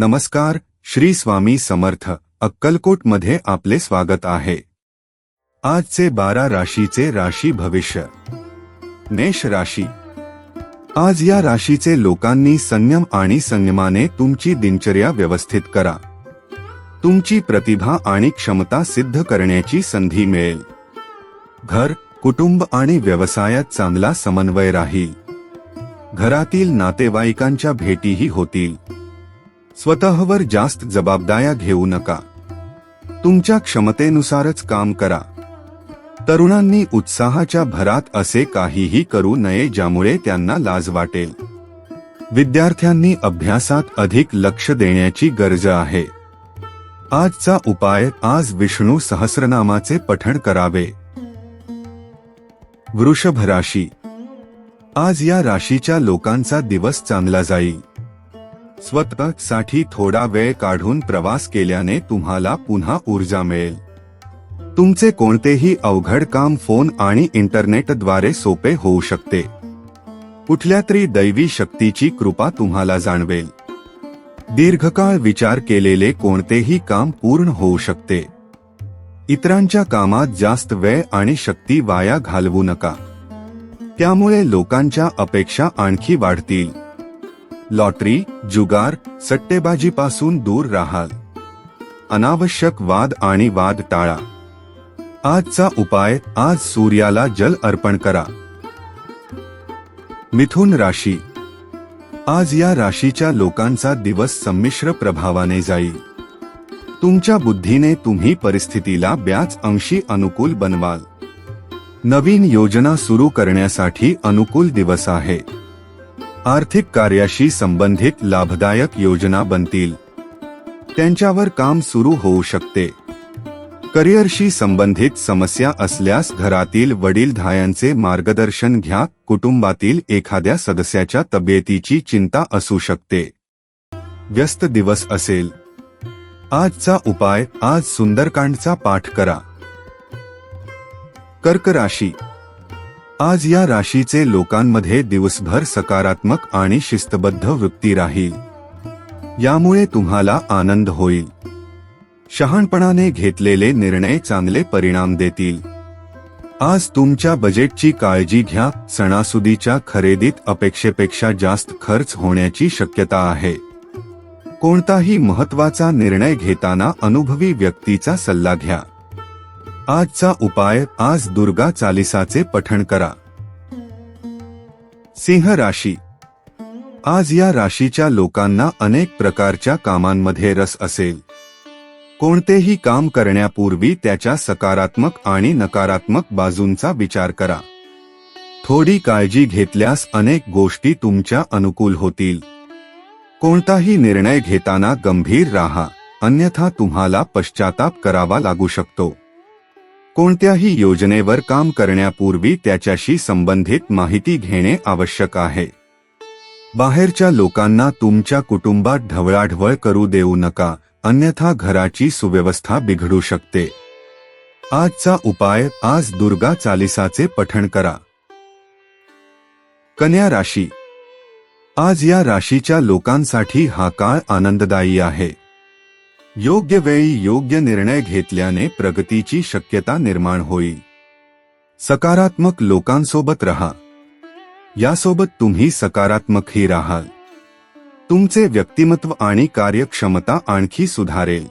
नमस्कार श्री स्वामी समर्थ अक्कलकोटमध्ये आपले स्वागत आहे. आजचे बारा राशीचे राशी भविष्य. मेष राशी. आज या राशीचे लोकांनी संयम आणि संयमाने तुमची दिनचर्या व्यवस्थित करा. तुमची प्रतिभा आणि क्षमता सिद्ध करण्याची संधी मिळेल. घर कुटुंब आणि व्यवसायात चांगला समन्वय राहील. घरातील नातेवाईकांच्या भेटीही होतील. स्वतःवर जास्त जबाबदाऱ्या घेऊ नका. तुमच्या क्षमतेनुसारच काम करा. तरुणांनी उत्साहाच्या भरात असे काहीही करू नये ज्यामुळे त्यांना लाज वाटेल. विद्यार्थ्यांनी अभ्यासात अधिक लक्ष देण्याची गरज आहे. आजचा उपाय आज विष्णू सहस्रनामाचे पठण करावे. वृषभ राशी. आज या राशीच्या लोकांचा दिवस चांगला जाईल. स्वतःसाठी थोडा वेळ काढून प्रवास केल्याने तुम्हाला पुन्हा ऊर्जा मिळेल. तुमचे कोणतेही अवघड काम फोन आणि इंटरनेटद्वारे सोपे होऊ शकते. कुठल्या तरी दैवी शक्तीची कृपा तुम्हाला जाणवेल. दीर्घकाळ विचार केलेले कोणतेही काम पूर्ण होऊ शकते. इतरांच्या कामात जास्त वेळ आणि शक्ती वाया घालवू नका. त्यामुळे लोकांच्या अपेक्षा आणखी वाढतील. लॉटरी जुगार सट्टेबाजीपासून दूर राहाल. अनावश्यक वाद आणि वाद टाळा. आजचा उपाय आज सूर्याला जल अर्पण करा. मिथुन राशी. आज या राशीच्या लोकांचा दिवस संमिश्र प्रभावाने जाईल. तुमच्या बुद्धीने तुम्ही परिस्थितीला ब्याच अंशी अनुकूल बनवाल. नवीन योजना सुरू करण्यासाठी अनुकूल दिवस आहे. आर्थिक कार्याशी संबंधित लाभदायक योजना बनतील. त्यांच्यावर काम सुरू होऊ शकते. करिअरशी संबंधित समस्या असल्यास घरातील वडीलधायांचे मार्गदर्शन घ्या कुटुंबातील एखाद्या सदस्याच्या तब्येतीची चिंता असू शकते. व्यस्त दिवस असेल. आजचा उपाय आज सुंदरकांडचा पाठ करा. कर्क राशी आज या राशीचे लोकांमध्ये दिवसभर सकारात्मक आणि शिस्तबद्ध वृत्ती राहील. यामुळे तुम्हाला आनंद होईल. शहाणपणाने घेतलेले निर्णय चांगले परिणाम देतील. आज तुमच्या बजेटची काळजी घ्या सणासुदीच्या खरेदीत अपेक्षेपेक्षा जास्त खर्च होण्याची शक्यता आहे. कोणताही महत्त्वाचा निर्णय घेताना अनुभवी व्यक्तीचा सल्ला घ्या. आजचा उपाय आज दुर्गा चालिसाचे पठण करा. सिंह राशी. आज या राशीच्या लोकांना अनेक प्रकारच्या कामांमध्ये रस असेल. कोणतेही काम करण्यापूर्वी त्याच्या सकारात्मक आणि नकारात्मक बाजूंचा विचार करा. थोडी काळजी घेतल्यास अनेक गोष्टी तुमच्या अनुकूल होतील. कोणताही निर्णय घेताना गंभीर राहा अन्यथा तुम्हाला पश्चाताप करावा लागू शकतो. कोणत्याही योजनेवर काम करण्यापूर्वी त्याच्याशी संबंधित माहिती घेणे आवश्यक आहे. बाहेरच्या लोकांना तुमच्या कुटुंबात ढवळाढवळ करू देऊ नका अन्यथा घराची सुव्यवस्था बिघडू शकते. आजचा उपाय आज दुर्गा चालिसाचे पठण करा. कन्या राशी. आज या राशीच्या लोकांसाठी हा काळ आनंददायी आहे. योग्य वेळी योग्य निर्णय घेतल्याने प्रगतीची शक्यता निर्माण होईल. सकारात्मक लोकांसोबत रहा. यासोबत तुम्ही सकारात्मकही राहाल. तुमचे व्यक्तिमत्व आणि कार्यक्षमता आणखी सुधारेल.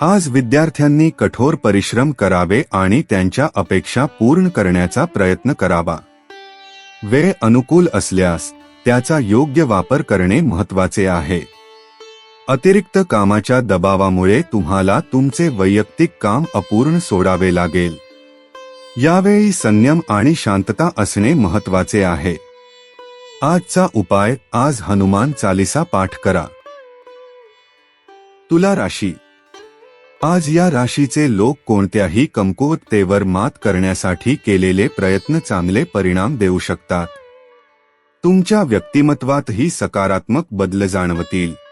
आज विद्यार्थ्यांनी कठोर परिश्रम करावे आणि त्यांच्या अपेक्षा पूर्ण करण्याचा प्रयत्न करावा. वेळ अनुकूल असल्यास त्याचा योग्य वापर करणे महत्त्वाचे आहे. अतिरिक्त कामाच्या दबावामुळे तुम्हाला तुमचे वैयक्तिक काम अपूर्ण सोडावे लागेल. यावेळी संयम आणि शांतता असणे महत्त्वाचे आहे. आजचा उपाय आज हनुमान चालिसा पाठ करा. तुला राशी. आज या राशीचे लोक कोणत्याही कमकुवततेवर मात करण्यासाठी केलेले प्रयत्न चांगले परिणाम देऊ शकतात. तुमच्या व्यक्तिमत्वातही सकारात्मक बदल जाणवतील.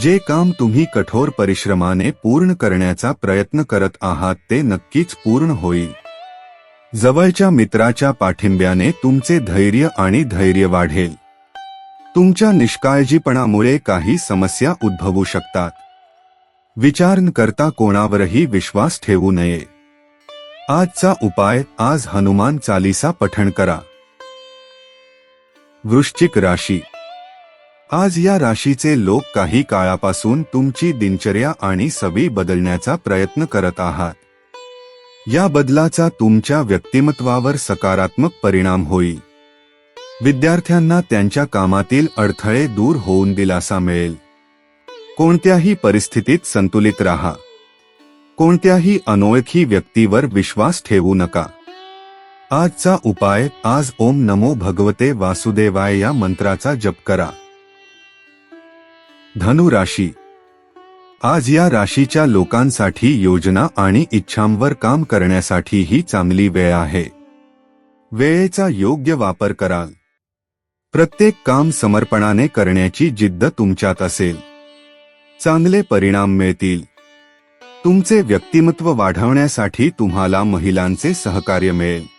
जे काम तुम्ही कठोर परिश्रमाने पूर्ण करण्याचा प्रयत्न करत आहात ते नक्कीच पूर्ण होईल. जवळच्या मित्राच्या पाठिंब्याने तुमचे धैर्य आणि धैर्य वाढेल. तुमच्या निष्काळजीपणामुळे काही समस्या उद्भवू शकतात. विचार न करता कोणावरही विश्वास ठेवू नये. आजचा उपाय आज हनुमान चालीसा पठण करा. वृश्चिक राशी आज या राशीचे लोक काही काळापासून तुमची दिनचर्या आणि सवयी बदलण्याचा प्रयत्न करत आहात. या बदलाचा तुमच्या व्यक्तिमत्वावर सकारात्मक परिणाम होईल. विद्यार्थ्यांना त्यांच्या कामातील अडथळे दूर होऊन दिलासा मिळेल. कोणत्याही परिस्थितीत संतुलित राहा. कोणत्याही अनोळखी व्यक्तीवर विश्वास ठेवू नका. आजचा उपाय आज ओम नमो भगवते वासुदेवाय या मंत्राचा जप करा. धनु राशी. आज या राशीच्या लोकांसाठी योजना आणि इच्छांवर काम करण्यासाठी ही चांगली वेळ आहे. वेळेचा योग्य वापर कराल. प्रत्येक काम समर्पणाने करण्याची जिद्द तुमच्यात असेल. चांगले परिणाम मिळतील. तुमचे व्यक्तिमत्व वाढवण्यासाठी तुम्हाला महिलांचे सहकार्य मिळेल.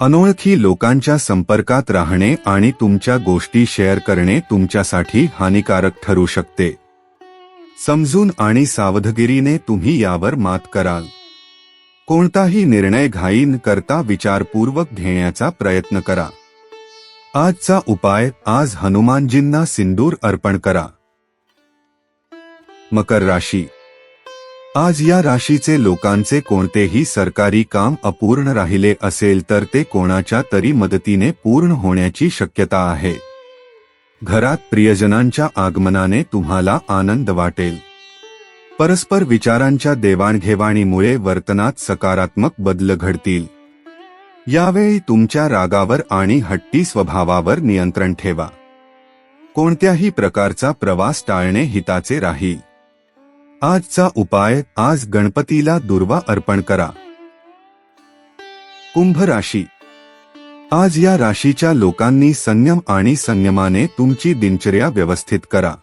अनोळखी लोकांच्या संपर्कात राहणे आणि तुमच्या गोष्टी शेअर करणे तुमच्यासाठी हानिकारक ठरू शकते. समजून आणि सावधगिरीने तुम्ही यावर मात कराल. कोणताही निर्णय घाईन करता विचारपूर्वक घेण्याचा प्रयत्न करा. आजचा उपाय आज हनुमानजींना सिंदूर अर्पण करा. मकर राशी आज या राशीचे लोकांचे कोणतेही सरकारी काम अपूर्ण राहिले असेल तर ते कोणाच्या तरी मदतीने पूर्ण होण्याची शक्यता आहे. घरात प्रियजनांच्या आगमनाने तुम्हाला आनंद वाटेल. परस्पर विचारांच्या देवाणघेवाणीमुळे वर्तनात सकारात्मक बदल घडतील. यावेळी तुमच्या रागावर आणि हट्टी स्वभावावर नियंत्रण ठेवा. कोणत्याही प्रकारचा प्रवास टाळणे हिताचे राहील. आजचा उपाय आज गणपतीला दुर्वा अर्पण करा. कुंभ राशी. आज या राशीच्या लोकांनी संयम आणि संयमाने तुमची दिनचर्या व्यवस्थित करा.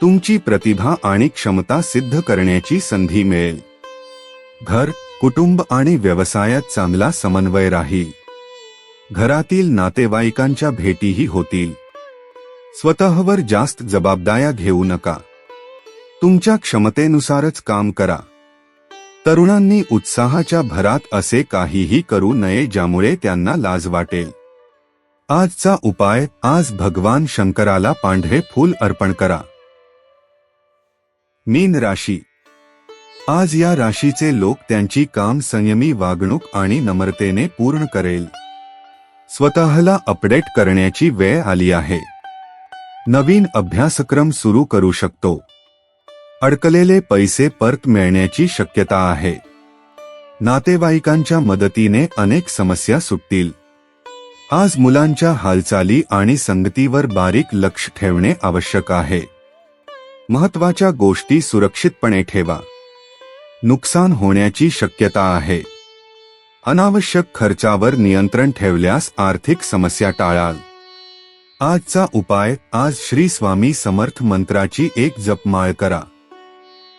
तुमची प्रतिभा आणि क्षमता सिद्ध करण्याची संधी मिळेल. घर कुटुंब आणि व्यवसायात चांगला समन्वय राहील. घरातील नातेवाईकांच्या भेटीही होतील. स्वतःवर जास्त जबाबदाऱ्या घेऊ नका. तुमच्या क्षमतेनुसारच काम करा. तरुणांनी उत्साहाच्या भरात असे काहीही करू नये ज्यामुळे त्यांना लाज वाटेल. आजचा उपाय आज भगवान शंकराला पांढरे फूल अर्पण करा. मीन राशी. आज या राशीचे लोक त्यांची काम संयमी वागणूक आणि नम्रतेने पूर्ण करेल. स्वतःला अपडेट करण्याची वेळ आली आहे. नवीन अभ्यासक्रम सुरू करू शकतो. अडकलेले पैसे परत मिळण्याची शक्यता आहे. नातेवाईकांच्या मदतीने अनेक समस्या सुटतील. आज मुलांच्या हालचाली आणि संगतीवर बारीक लक्ष ठेवणे आवश्यक आहे. महत्त्वाच्या गोष्टी सुरक्षितपणे ठेवा. नुकसान होण्याची शक्यता आहे. अनावश्यक खर्चावर नियंत्रण ठेवल्यास आर्थिक समस्या टाळाल. आजचा उपाय आज श्री स्वामी समर्थ मंत्राची एक जपमाळ करा.